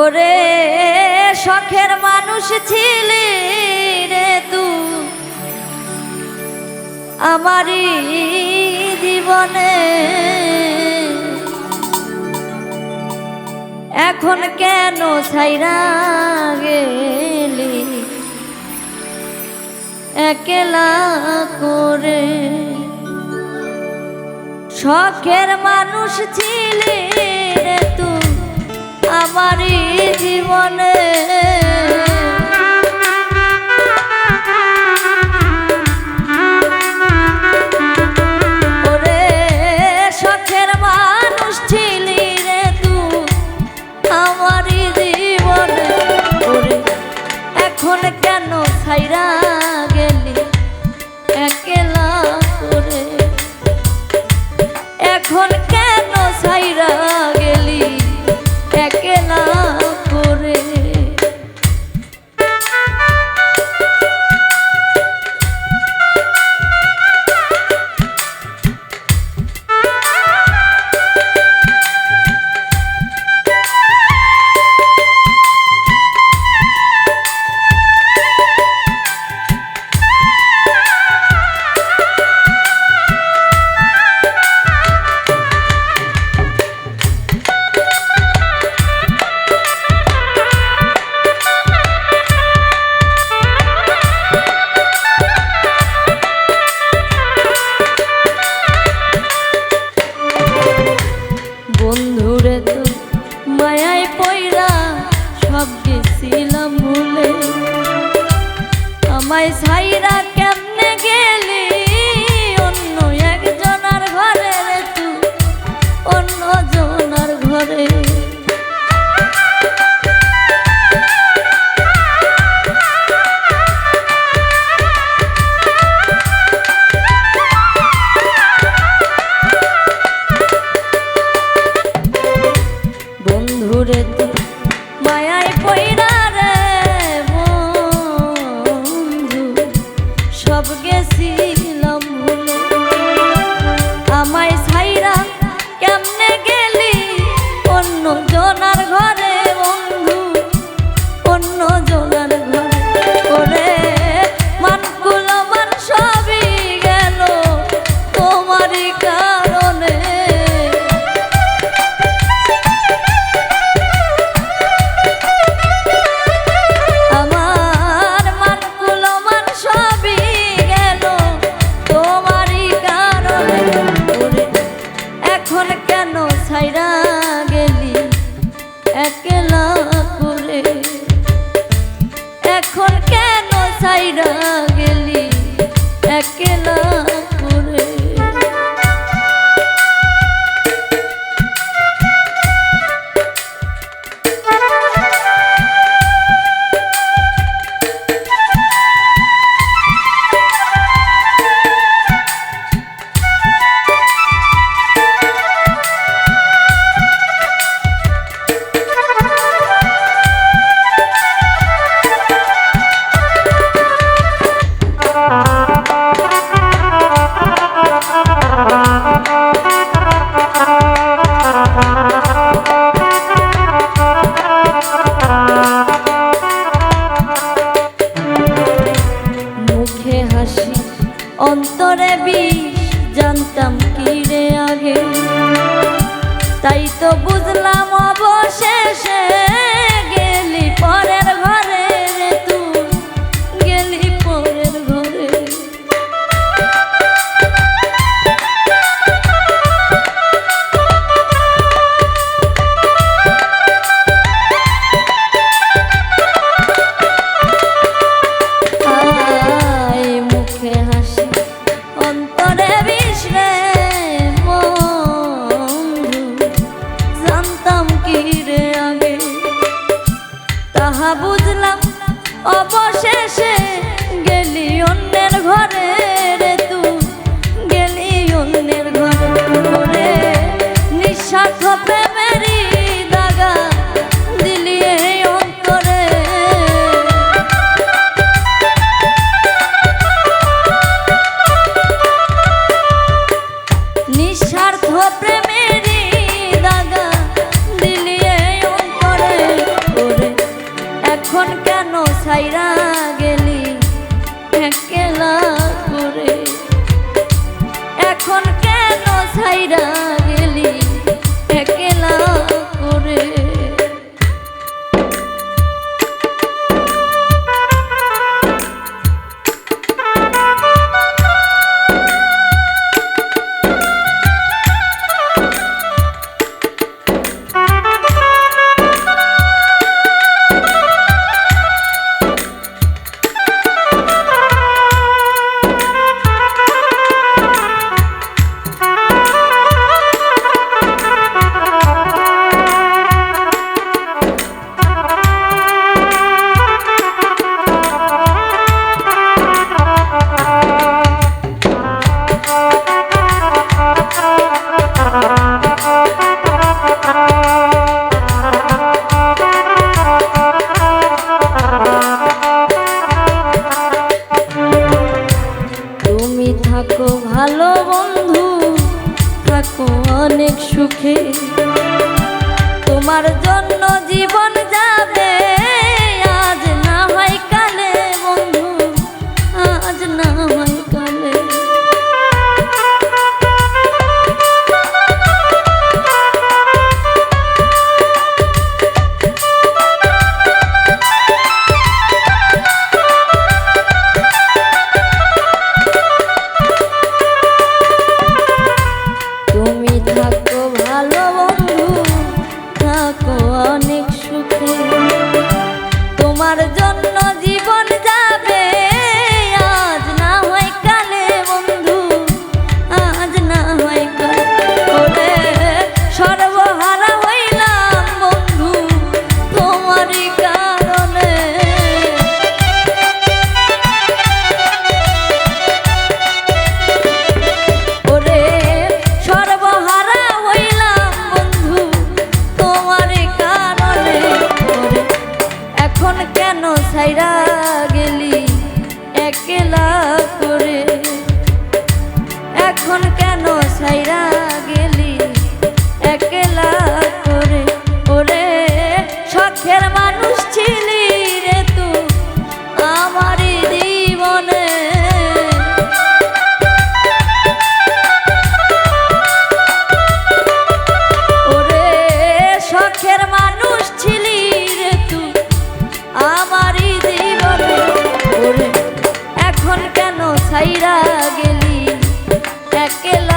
ওরে শখের মানুষ ছিলি রে তু আমারই জীবনে। এখন কেন ছাইরা গেলি? একলা করে। শখের মানুষ ছিল আমার জীবনে। আমায় সাইরা কেমনে গেলি? অন্য একজনার ঘরে রে তুই অন্য জনার ঘরে। জানতাম কি রে আগে? তাই তো বুঝলাম অবশেষে জন্য জীবন এখন কেন সাইরা গেলি? একলা করে এখন কেন সাইরা ছাইরা গেলি একেলা